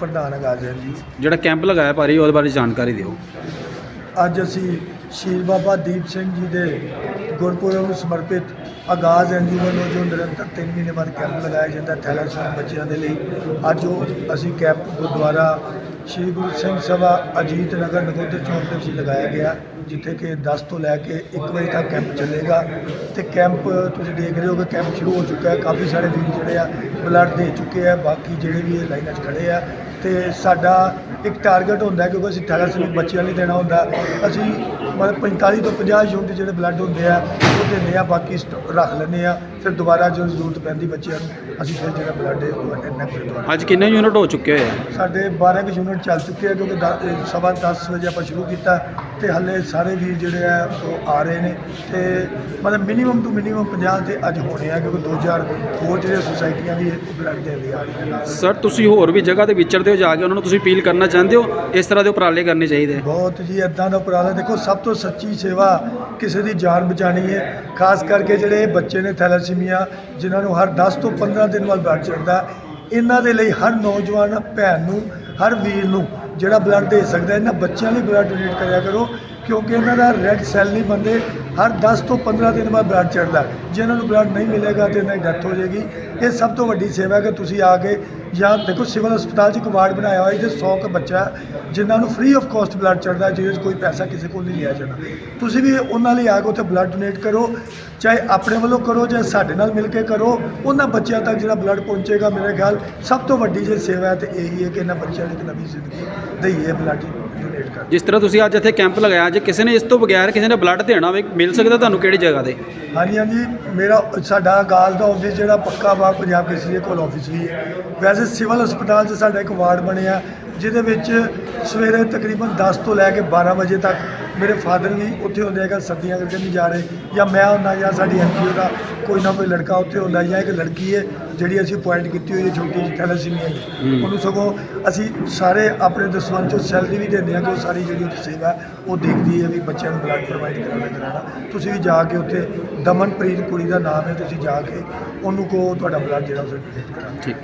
ਪ੍ਰਧਾਨ ਆਗਾਜ਼ ਹੈ ਜੀ। ਜਿਹੜਾ ਕੈਂਪ ਲਗਾਇਆ ਭਾਰੀ ਉਹਦੇ ਬਾਰੇ ਜਾਣਕਾਰੀ ਦਿਓ। ਅੱਜ ਅਸੀਂ ਸ਼ਹੀਦ ਬਾਬਾ ਦੀਪ ਸਿੰਘ ਜੀ ਦੇ ਗੁਰਪੁਰਬ ਨੂੰ ਸਮਰਪਿਤ ਆਗਾਜ਼ ਐਨਜੀਓ ਵੱਲੋਂ ਜੋ ਨਿਰੰਤਰ 3 ਮਹੀਨੇ ਬਾਅਦ ਕੈਂਪ ਲਗਾਇਆ ਜਾਂਦਾ ਥੈਲਾਸੀਮੀਆ ਬੱਚਿਆਂ ਦੇ ਲਈ ਅੱਜ ਉਹ ਅਸੀਂ ਕੈਂਪ ਗੁਰਦੁਆਰਾ ਸ਼੍ਰੀ ਗੁਰੂ ਸਿੰਘ ਸਭਾ ਅਜੀਤ ਨਗਰ ਨਗੋਦਰ ਚੌਂਕ ਤੇ ਅਸੀਂ ਲਗਾਇਆ ਗਿਆ ਜਿੱਥੇ ਕਿ 10 ਤੋਂ ਲੈ ਕੇ 1 ਵਜੇ ਤੱਕ ਕੈਂਪ ਚੱਲੇਗਾ। ਤੇ ਕੈਂਪ ਤੁਸੀਂ ਦੇਖ ਰਹੇ ਹੋ ਕਿ ਕੈਂਪ ਸ਼ੁਰੂ ਹੋ ਚੁੱਕਾ ਹੈ। ਕਾਫੀ ਸਾਰੇ ਵੀਰ ਜਿਹੜੇ ਆ ਬਲੱਡ ਦੇ ਚੁੱਕੇ ਆ। ਬਾਕੀ ਜਿਹੜੇ ਵੀ ਇਹ ਲਾਈਨਾਂ 'ਚ ਖੜੇ ਆ ਤੇ ਸਾਡਾ ਇੱਕ ਟਾਰਗੇਟ ਹੁੰਦਾ ਕਿਉਂਕਿ ਅਸੀਂ ਥੈਲਾਸੀਮਿਕ ਬੱਚਿਆਂ ਲਈ ਦੇਣਾ ਹੁੰਦਾ। ਅਸੀਂ ਮਤਲਬ 45 ਤੋਂ 50 ਯੂਨਿਟ ਜਿਹੜੇ ਬਲੱਡ ਹੁੰਦੇ ਆ ਉਹ ਦਿੰਦੇ ਆ ਬਾਕੀ ਰੱਖ ਲੈਂਦੇ ਆ। ਫਿਰ ਦੁਬਾਰਾ ਜਦੋਂ ਜ਼ਰੂਰਤ ਪੈਂਦੀ ਬੱਚਿਆਂ ਨੂੰ ਅਸੀਂ ਫਿਰ ਜਿਹੜਾ ਬਲੱਡ ਹੈ ਉਹ ਇੰਨਾ ਫਿਰ ਦੁਬਾਰਾ ਅੱਜ ਕਿੰਨੇ ਯੂਨਿਟ ਹੋ ਚੁੱਕੇ ਹੋਏ ਆ? ਸਾਡੇ 12 ਕੁ ਯੂਨਿਟ ਚੱਲ ਚੁੱਕੇ ਆ ਕਿਉਂਕਿ ਦ- ਇਹ ਸਵਾ 10 ਵਜੇ ਆਪਾਂ ਸ਼ੁਰੂ ਕੀਤਾ ਤੇ ਹੱਲੇ ਸਾਰੇ ਵੀਰ ਜਿਹੜੇ ਆ ਉਹ ਆ ਰਹੇ ਨੇ ਤੇ ਮਤਲਬ ਮਿਨੀਮਮ ਤੋਂ ਮਿਨੀਮਮ 50 ਤੇ ਅੱਜ ਹੋਣੇ ਆ ਕਿਉਂਕਿ 2000 ਹੋਰ ਜਿਹੜੇ ਸੁਸਾਇਟੀਆਂ ਵੀ ਬਲੱਡ ਦੇਣ ਲਈ ਆ ਰਹੀਆਂ ਨੇ ਸਰ ਤੁਸੀਂ ਹੋਰ ਵੀ ਜਗ੍ਹਾ ਤੇ ਵਿਚਰਦੇ ਹੋ ਜਾ ਕੇ ਉਹਨਾਂ ਨੂੰ ਤੁਸੀਂ ਅਪੀਲ ਕਰਨਾ ਚਾਹੁੰਦੇ ਹੋ? ਇਸ ਤਰ੍ਹਾਂ ਦੇ ਉਪਰਾਲੇ ਕਰਨੇ ਚਾਹੀਦੇ ਬਹੁਤ ਜੀ ਇਦਾਂ ਦਾ ਉਪਰਾਲਾ ਦੇਖੋ ਸਭ ਤੋਂ ਸੱਚੀ ਸੇਵਾ ਕਿਸੇ ਦੀ ਜਾਨ ਬਚਾਣੀ ਹੈ। ਖਾਸ ਕਰਕੇ ਜਿਹੜੇ ਬੱਚੇ ਨੇ ਥੈਲਾਸੀਮੀਆ ਜਿਨ੍ਹਾਂ ਨੂੰ ਹਰ 10 ਤੋਂ 15 ਦਿਨ ਬਾਅਦ ਬਲੱਡ ਚੜਦਾ ਇਹਨਾਂ ਦੇ ਲਈ ਹਰ ਨੌਜਵਾਨ ਭੈਣ ਨੂੰ ਹਰ ਵੀਰ ਨੂੰ ਜਿਹੜਾ ਬਲੱਡ ਦੇ ਸਕਦਾ ਇਹਨਾਂ ਬੱਚਿਆਂ ਲਈ ਬਲੱਡ ਡੋਨੇਟ ਕਰਿਆ ਕਰੋ, ਕਿਉਂਕਿ ਇਹਨਾਂ ਦਾ ਰੈੱਡ ਸੈੱਲ ਨਹੀਂ ਬੰਦੇ ਹਰ 10 ਤੋਂ 15 ਦਿਨ ਬਾਅਦ ਬਲੱਡ ਚੜਦਾ ਜੇ ਇਹਨਾਂ ਨੂੰ ਬਲੱਡ ਨਹੀਂ ਮਿਲੇਗਾ ਤੇ ਇਹਨਾਂ ਦੀ ਡੈਥ ਹੋ ਜਾਏਗੀ। ਇਹ ਸਭ ਤੋਂ ਵੱਡੀ ਸੇਵਾ ਹੈ ਕਿ ਤੁਸੀਂ ਆ ਕੇ ਜਾਂ ਦੇਖੋ ਸਿਵਲ ਹਸਪਤਾਲ 'ਚ ਇੱਕ ਵਾਰਡ ਬਣਾਇਆ ਹੋਇਆ ਜਿਹਦੇ 100 ਕੁ ਬੱਚਾ ਹੈ, ਜਿਨ੍ਹਾਂ ਨੂੰ ਫ੍ਰੀ ਆਫ ਕਾਸਟ ਬਲੱਡ ਚੜਦਾ ਜਿਹਦੇ 'ਚ ਕੋਈ ਪੈਸਾ ਕਿਸੇ ਕੋਲ ਨਹੀਂ ਲਿਆ ਜਾਂਦਾ ਤੁਸੀਂ ਵੀ ਉਹਨਾਂ ਲਈ ਆ ਕੇ ਉੱਥੇ ਬਲੱਡ ਡੋਨੇਟ ਕਰੋ ਚਾਹੇ ਆਪਣੇ ਵੱਲੋਂ ਕਰੋ ਚਾਹੇ ਸਾਡੇ ਨਾਲ ਮਿਲ ਕੇ ਕਰੋ। ਉਹਨਾਂ ਬੱਚਿਆਂ ਤੱਕ ਜਿਹੜਾ ਬਲੱਡ ਪਹੁੰਚੇਗਾ ਮੇਰੇ ਖਿਆਲ ਸਭ ਤੋਂ ਵੱਡੀ ਜੇ ਸੇਵਾ ਹੈ ਤੇ ਇਹੀ ਹੈ ਕਿ ਇਹਨਾਂ ਬੱਚਿਆਂ ਨੂੰ ਇੱਕ ਨਵੀਂ ਜ਼ਿੰਦਗੀ ਦਈਏ ਬਲੱਡ ਜਿਸ ਤਰ੍ਹਾਂ ਤੁਸੀਂ ਅੱਜ ਇੱਥੇ ਕੈਂਪ ਲਗਾਇਆ ਜੇ ਕਿਸੇ ਨੇ ਇਸ ਤੋਂ ਬਗੈਰ ਕਿਸੇ ਨੇ ਬਲੱਡ ਦੇਣਾ ਹੋਵੇ ਮਿਲ ਸਕਦਾ ਤੁਹਾਨੂੰ ਕਿਹੜੀ ਜਗ੍ਹਾ ਤੇ? ਹਾਂਜੀ ਹਾਂਜੀ, ਮੇਰਾ ਸਾਡਾ ਗਾਲ ਦਾ ਆਫਿਸ ਜਿਹੜਾ ਪੱਕਾ ਵਾ, ਪੰਜਾਬ ਕੇਸਰੀ ਕੋਲ ਆਫਿਸ ਵੀ ਹੈ। ਵੈਸੇ ਸਿਵਲ ਹਸਪਤਾਲ 'ਚ ਸਾਡਾ ਇੱਕ ਵਾਰਡ ਬਣਿਆ, ਜਿਹਦੇ ਵਿੱਚ ਸਵੇਰੇ ਤਕਰੀਬਨ 10 ਤੋਂ ਲੈ ਕੇ 12 ਵਜੇ ਤੱਕ ਮੇਰੇ ਫਾਦਰ ਵੀ ਉੱਥੇ ਹੁੰਦੇ ਹੈਗਾ ਸਰਦੀਆਂ ਕਰਕੇ ਨਹੀਂ ਜਾ ਰਹੇ। ਜਾਂ ਮੈਂ ਹੁੰਦਾ ਜਾਂ ਸਾਡੀ ਐਨਜੀਓ ਦਾ ਕੋਈ ਨਾ ਕੋਈ ਲੜਕਾ ਉੱਥੇ ਹੁੰਦਾ ਜਾਂ ਇੱਕ ਲੜਕੀ ਹੈ ਜਿਹੜੀ ਅਸੀਂ ਪੁਆਇੰਟ ਕੀਤੀ ਹੋਈ ਹੈ ਛੋਟੀ ਜਿਹੀ ਥੈਲਾਸੀਮੀਆ ਹੂੰ। ਉਹਨੂੰ ਸਗੋਂ ਅਸੀਂ ਸਾਰੇ ਆਪਣੇ ਦਸਵੰਦ ਚੋਂ ਸੈਲਰੀ ਵੀ ਦਿੰਦੇ ਹਾਂ ਕਿ ਉਹ ਸਾਰੀ ਜਿਹੜੀ ਉੱਥੇ ਸੇਵਾ ਉਹ ਦੇਖਦੀ ਹੈ ਵੀ ਬੱਚਿਆਂ ਨੂੰ ਬਲੱਡ ਪ੍ਰੋਵਾਈਡ ਕਰਾਉਣਾ ਕਰਾਉਣਾ। ਤੁਸੀਂ ਵੀ ਜਾ ਕੇ ਉੱਥੇ ਦਮਨਪ੍ਰੀਤ ਕੁੜੀ ਦਾ ਨਾਮ ਹੈ ਤੁਸੀਂ ਜਾ ਕੇ ਉਹਨੂੰ ਕੋ ਤੁਹਾਡਾ ਬਲੱਡ ਜਿਹੜਾ ਉਹ ਠੀਕ।